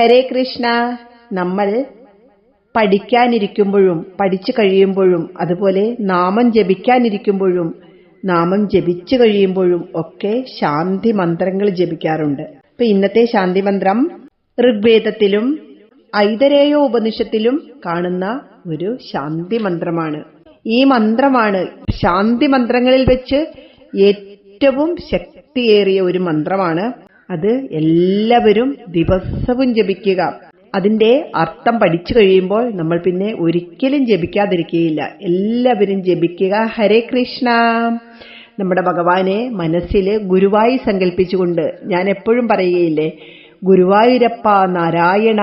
ഹരേ കൃഷ്ണ നമ്മൾ പഠിക്കാനിരിക്കുമ്പോഴും പഠിച്ചു കഴിയുമ്പോഴും അതുപോലെ നാമം ജപിക്കാനിരിക്കുമ്പോഴും നാമം ജപിച്ചു കഴിയുമ്പോഴും ഒക്കെ ശാന്തി മന്ത്രങ്ങൾ ജപിക്കാറുണ്ട്. ഇപ്പൊ ഇന്നത്തെ ശാന്തി മന്ത്രം ഋഗ്വേദത്തിലും ഐതരേയ ഉപനിഷത്തിലും കാണുന്ന ഒരു ശാന്തി മന്ത്രമാണ്. ഈ മന്ത്രമാണ് ശാന്തി മന്ത്രങ്ങളിൽ വെച്ച് ഏറ്റവും ശക്തിയേറിയ ഒരു മന്ത്രമാണ്. അത് എല്ലാവരും ദിവസവും ജപിക്കുക. അതിന്റെ അർത്ഥം പഠിച്ചു കഴിയുമ്പോൾ നമ്മൾ പിന്നെ ഒരിക്കലും ജപിക്കാതിരിക്കുകയില്ല. എല്ലാവരും ജപിക്കുക. ഹരേ കൃഷ്ണ. നമ്മുടെ ഭഗവാനെ മനസ്സിൽ ഗുരുവായി സങ്കല്പിച്ചുകൊണ്ട് ഞാൻ എപ്പോഴും പറയുകയില്ലേ ഗുരുവായൂരപ്പ നാരായണ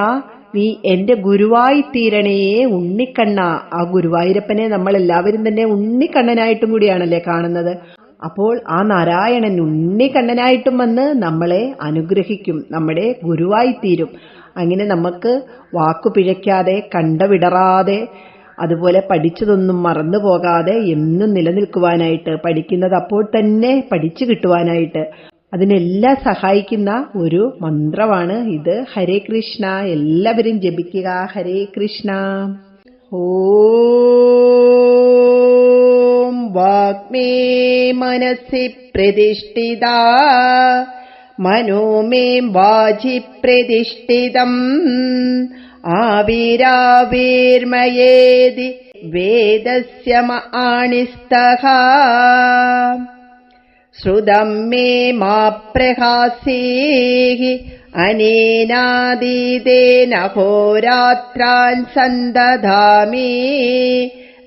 നീ എന്റെ ഗുരുവായി തീരണേ ഉണ്ണിക്കണ്ണ. ആ ഗുരുവായൂരപ്പനെ നമ്മൾ എല്ലാവരും തന്നെ ഉണ്ണിക്കണ്ണനായിട്ടും കൂടിയാണല്ലേ കാണുന്നത്. അപ്പോൾ ആ നാരായണൻ ഉണ്ണിക്കണ്ണനായിട്ടും വന്ന് നമ്മളെ അനുഗ്രഹിക്കും നമ്മുടെ ഗുരുവായി തീരും അങ്ങനെ നമുക്ക് വാക്കു പിഴയ്ക്കാതെ കണ്ടവിടറാതെ അതുപോലെ പഠിച്ചതൊന്നും മറന്നു പോകാതെ എന്നും നിലനിൽക്കുവാനായിട്ട് പഠിക്കുന്നത് അപ്പോൾ തന്നെ പഠിച്ചു കിട്ടുവാനായിട്ട് അതിനെല്ലാം സഹായിക്കുന്ന ഒരു മന്ത്രമാണ് ഇത്. ഹരേ കൃഷ്ണ. എല്ലാവരും ജപിക്കുക. ഹരേ കൃഷ്ണ. ഓം वाग्मे मनसि प्रतिष्ठिता। मनो मे वाजि प्रतिष्ठितम्। आविराविर्मयेदि वेदस्य म आणि स्तः श्रुतम् मे मा प्रहासीः अनेनादिदेन होरात्रान् सन्दधामि।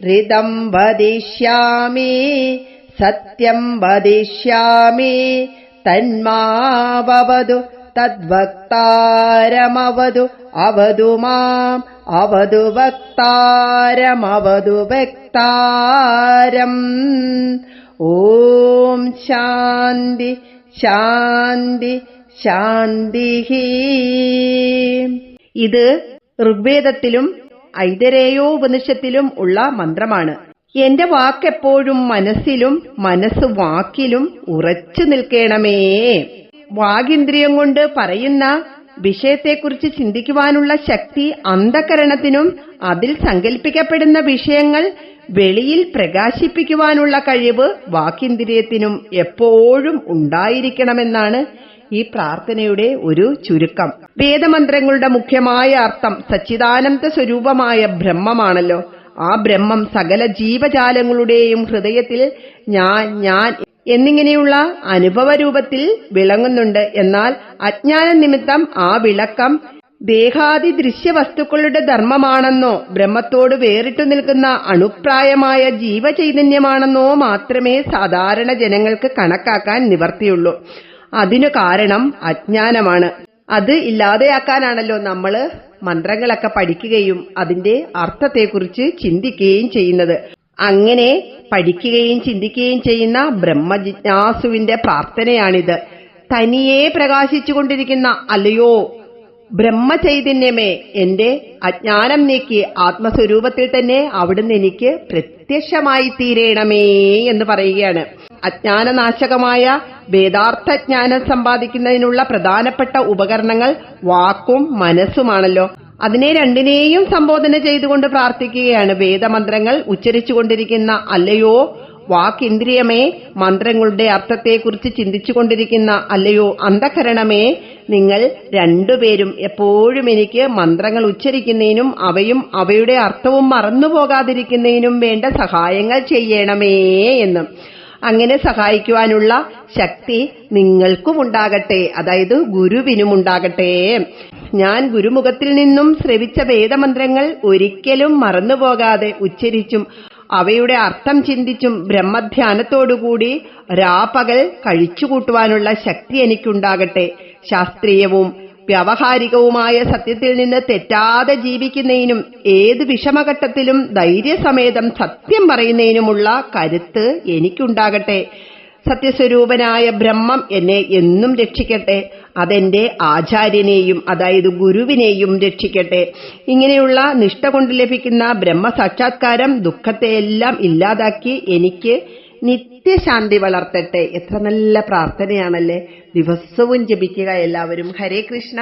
ഋതം വദിഷ്യാമി സത്യം വദിഷ്യാമി തന്മാവതു തദ്വക്താരമവതു അവതു മാം അവതു വക്താരമവതു വക്താരം ഓം ശാന്തി ശാന്തി ശാന്തി ഇത് ഋഗ്വേദത്തിലും ഐതരേയോ ഉപനിഷത്തിലും ഉള്ള മന്ത്രമാണ്. എന്റെ വാക്കെപ്പോഴും മനസ്സിലും മനസ്സ് വാക്കിലും ഉറച്ചു നിൽക്കണമേ. വാഗിന്ദ്രിയം കൊണ്ട് പറയുന്ന വിഷയത്തെക്കുറിച്ച് ചിന്തിക്കുവാനുള്ള ശക്തി അന്ധകരണത്തിനും അതിൽ സങ്കല്പിക്കപ്പെടുന്ന വിഷയങ്ങൾ വെളിയിൽ പ്രകാശിപ്പിക്കുവാനുള്ള കഴിവ് വാക്കിന്ദ്രിയത്തിനും എപ്പോഴും ഉണ്ടായിരിക്കണമെന്നാണ് ഈ പ്രാർത്ഥനയുടെ ഒരു ചുരുക്കം. വേദമന്ത്രങ്ങളുടെ മുഖ്യമായ അർത്ഥം സച്ചിദാനന്ദ സ്വരൂപമായ ബ്രഹ്മമാണല്ലോ. ആ ബ്രഹ്മം സകല ജീവജാലങ്ങളുടെയും ഹൃദയത്തിൽ ഞാൻ ഞാൻ എന്നിങ്ങനെയുള്ള അനുഭവ രൂപത്തിൽ വിളങ്ങുന്നുണ്ട്. എന്നാൽ അജ്ഞാന നിമിത്തം ആ വിളക്കം ദേഹാദി ദൃശ്യവസ്തുക്കളുടെ ധർമ്മമാണെന്നോ ബ്രഹ്മത്തോട് വേറിട്ടു നിൽക്കുന്ന അണുപ്രായമായ ജീവചൈതന്യമാണെന്നോ മാത്രമേ സാധാരണ ജനങ്ങൾക്ക് കണക്കാക്കാൻ നിവർത്തിയുള്ളൂ. അതിനു കാരണം അജ്ഞാനമാണ്. അത് ഇല്ലാതെയാക്കാനാണല്ലോ നമ്മൾ മന്ത്രങ്ങളൊക്കെ പഠിക്കുകയും അതിന്റെ അർത്ഥത്തെക്കുറിച്ച് ചിന്തിക്കുകയും ചെയ്യുന്നത്. അങ്ങനെ പഠിക്കുകയും ചിന്തിക്കുകയും ചെയ്യുന്ന ബ്രഹ്മജിജ്ഞാസുവിന്റെ പ്രാർത്ഥനയാണിത്. തനിയെ പ്രകാശിച്ചുകൊണ്ടിരിക്കുന്ന അല്ലയോ ബ്രഹ്മചൈതന്യമേ എന്റെ അജ്ഞാനം നീക്കി ആത്മസ്വരൂപത്തിൽ തന്നെ അവിടുന്ന് എനിക്ക് പ്രത്യക്ഷമായി തീരേണമേ എന്ന് പറയുകയാണ്. അജ്ഞാനനാശകമായ വേദാർത്ഥജ്ഞാനം സമ്പാദിക്കുന്നതിനുള്ള പ്രധാനപ്പെട്ട ഉപകരണങ്ങൾ വാക്കും മനസ്സുമാണല്ലോ. അതിനെ രണ്ടിനെയും സംബോധന ചെയ്തുകൊണ്ട് പ്രാർത്ഥിക്കുകയാണ്. വേദമന്ത്രങ്ങൾ ഉച്ചരിച്ചുകൊണ്ടിരിക്കുന്ന അല്ലയോ വാക്കിന്ദ്രിയമേ മന്ത്രങ്ങളുടെ അർത്ഥത്തെക്കുറിച്ച് ചിന്തിച്ചുകൊണ്ടിരിക്കുന്ന അല്ലയോ അന്ധകരണമേ നിങ്ങൾ രണ്ടുപേരും എപ്പോഴും എനിക്ക് മന്ത്രങ്ങൾ ഉച്ചരിക്കുന്നതിനും അവയും അവയുടെ അർത്ഥവും മറന്നുപോകാതിരിക്കുന്നതിനും വേണ്ട സഹായങ്ങൾ ചെയ്യണമേ എന്ന്. അങ്ങനെ സഹായിക്കുവാനുള്ള ശക്തി നിങ്ങൾക്കും ഉണ്ടാകട്ടെ അതായത് ഗുരുവിനും ഉണ്ടാകട്ടെ ഞാൻ ഗുരുമുഖത്തിൽ നിന്നും ശ്രവിച്ച വേദമന്ത്രങ്ങൾ ഒരിക്കലും മറന്നുപോകാതെ ഉച്ചരിച്ചും അവയുടെ അർത്ഥം ചിന്തിച്ചും ബ്രഹ്മധ്യാനത്തോടുകൂടി രാപ്പകൽ കഴിച്ചുകൂട്ടുവാനുള്ള ശക്തി എനിക്കുണ്ടാകട്ടെ. ശാസ്ത്രീയവും വ്യാവഹാരികവുമായ സത്യത്തിൽ നിന്ന് തെറ്റാതെ ജീവിക്കുന്നതിനും ഏത് വിഷമഘട്ടത്തിലും ധൈര്യസമേതം സത്യം പറയുന്നതിനുമുള്ള കരുത്ത് എനിക്കുണ്ടാകട്ടെ. സത്യസ്വരൂപനായ ബ്രഹ്മം എന്നെ എന്നും രക്ഷിക്കട്ടെ. അതെന്റെ ആചാര്യനെയും അതായത് ഗുരുവിനെയും രക്ഷിക്കട്ടെ. ഇങ്ങനെയുള്ള നിഷ്ഠ കൊണ്ട് ലഭിക്കുന്ന ബ്രഹ്മസാക്ഷാത്കാരം ദുഃഖത്തെയെല്ലാം ഇല്ലാതാക്കി എനിക്ക് നിത്യശാന്തി വളർത്തട്ടെ. എത്ര നല്ല പ്രാർത്ഥനയാണല്ലേ. ദിവസവും ജപിക്കുക എല്ലാവരും. ഹരേ കൃഷ്ണ.